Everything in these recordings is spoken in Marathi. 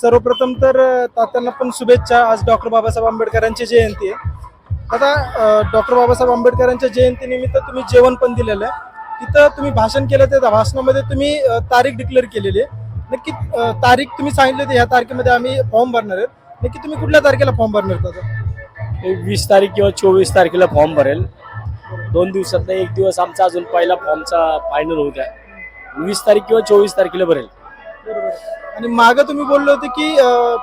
सर्वप्रथम तर तात्यांना पण शुभेच्छा. आज डॉक्टर बाबासाहेब आंबेडकरांची जयंती आहे. आता डॉक्टर बाबासाहेब आंबेडकरांच्या जयंतीनिमित्त तुम्ही जेवण पण दिलेलं आहे. तिथं तुम्ही भाषण केलं त्या भाषणामध्ये तुम्ही तारीख डिक्लेअर केलेली आहे. नक्की तारीख तुम्ही सांगितली होती ह्या तारखेमध्ये आम्ही फॉर्म भरणार आहेत. नक्की तुम्ही कुठल्या तारखेला फॉर्म भरणार आहेत वीस तारीख किंवा चोवीस तारखेला फॉर्म भरेल. दोन दिवसात एक दिवस आमचा अजून पहिला फॉर्मचा फायनल होत आहे वीस तारीख किंवा चोवीस तारखेला भरेल. बरोबर. आणि मागं तुम्ही बोलले होते की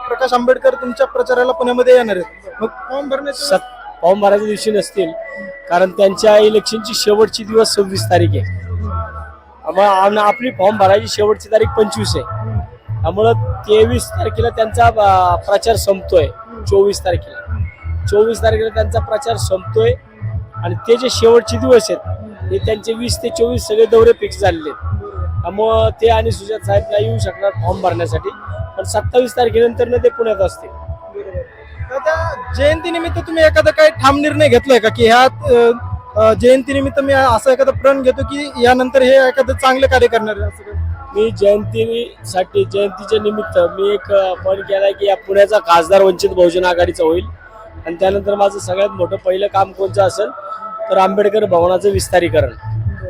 प्रकाश आंबेडकर तुमच्या प्रचाराला पुण्यामध्ये येणार आहेत. मग फॉर्म भरण्याचं फॉर्म भरायच्या दिवशी नसतील कारण त्यांच्या इलेक्शनची शेवटची दिवस सव्वीस तारीख आहे. मग आपली फॉर्म भरायची शेवटची तारीख पंचवीस आहे. त्यामुळं तेवीस तारखेला त्यांचा प्रचार संपतोय चोवीस तारखेला. चोवीस तारखेला त्यांचा प्रचार संपतोय आणि ते जे शेवटचे दिवस आहेत ते त्यांचे वीस ते चोवीस सगळे दौरे फिक्स झालेले आहेत. त्यामुळं ते आणि सुजात साहेब नाही येऊ शकणार फॉर्म भरण्यासाठी. पण सत्तावीस तारखेनंतर ते पुण्यात असतील. त्या जयंतीनिमित्त तुम्ही एखादा काही ठाम निर्णय घेतलाय का? की ह्या जयंतीनिमित्त मी असं एखादा प्रण घेतो की यानंतर हे एखादं चांगलं कार्य करणार आहे असं काही? मी जयंतीसाठी जयंतीच्या निमित्त मी एक पण केलाय की या पुण्याचा खासदार वंचित बहुजन आघाडीचा होईल. आणि त्यानंतर माझं सगळ्यात मोठं पहिलं काम कोणतं असेल? तर आंबेडकर भवनाचं विस्तारीकरण.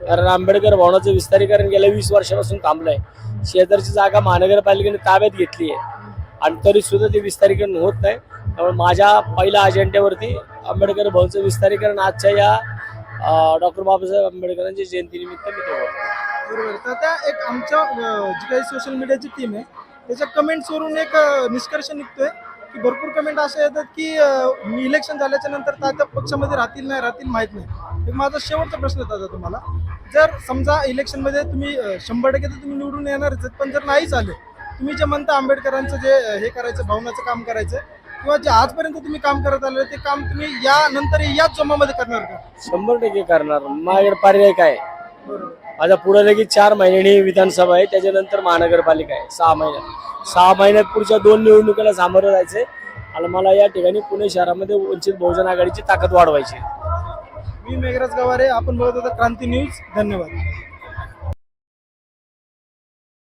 कारण आंबेडकर भवनाचं विस्तारीकरण गेल्या वीस वर्षापासून थांबलंय. शेजारची जागा महानगरपालिकेने ताब्यात घेतली आहे. आणि तरी सुद्धा ते विस्तारीकरण होत नाही. त्यामुळे माझ्या पहिल्या अजेंड्यावरती आंबेडकर भवनचं विस्तारीकरण आजच्या या डॉक्टर बाबासाहेब आंबेडकरांच्या जयंतीनिमित्त मी ते बरोबर. तर त्या एक आमच्या जी काही सोशल मीडियाची टीम आहे त्याच्या कमेंट्सवरून एक निष्कर्ष निघतोय की भरपूर कमेंट असे येतात की मी इलेक्शन झाल्याच्यानंतर त्या पक्षामध्ये राहतील नाही राहतील माहीत नाही. एक माझा शेवटचा प्रश्न आहे तुम्हाला. जर समजा इलेक्शनमध्ये तुम्ही शंभर टक्के तर तुम्ही निवडून येणारच पण जर नाहीच आले तुम्ही जे म्हणता आंबेडकरांचं जे हे करायचं भावनाचं काम करायचं किंवा जे आजपर्यंत तुम्ही काम करत आले ते काम तुम्ही यानंतर याच जमामध्ये करणार का? शंभर टक्के करणार. माझ्याकडे पर्याय काय? माझा पुढे लगेच चार महिन्यांनी विधानसभा आहे त्याच्यानंतर महानगरपालिका आहे सहा महिन्यात. सहा महिन्यात पुढच्या दोन निवडणुकीला सामोरं जायचंय. आणि मला या ठिकाणी पुणे शहरामध्ये वंचित बहुजन आघाडीची ताकद वाढवायची आहे. मी मेघराज गवारे आपण बघत होता क्रांती न्यूज. धन्यवाद.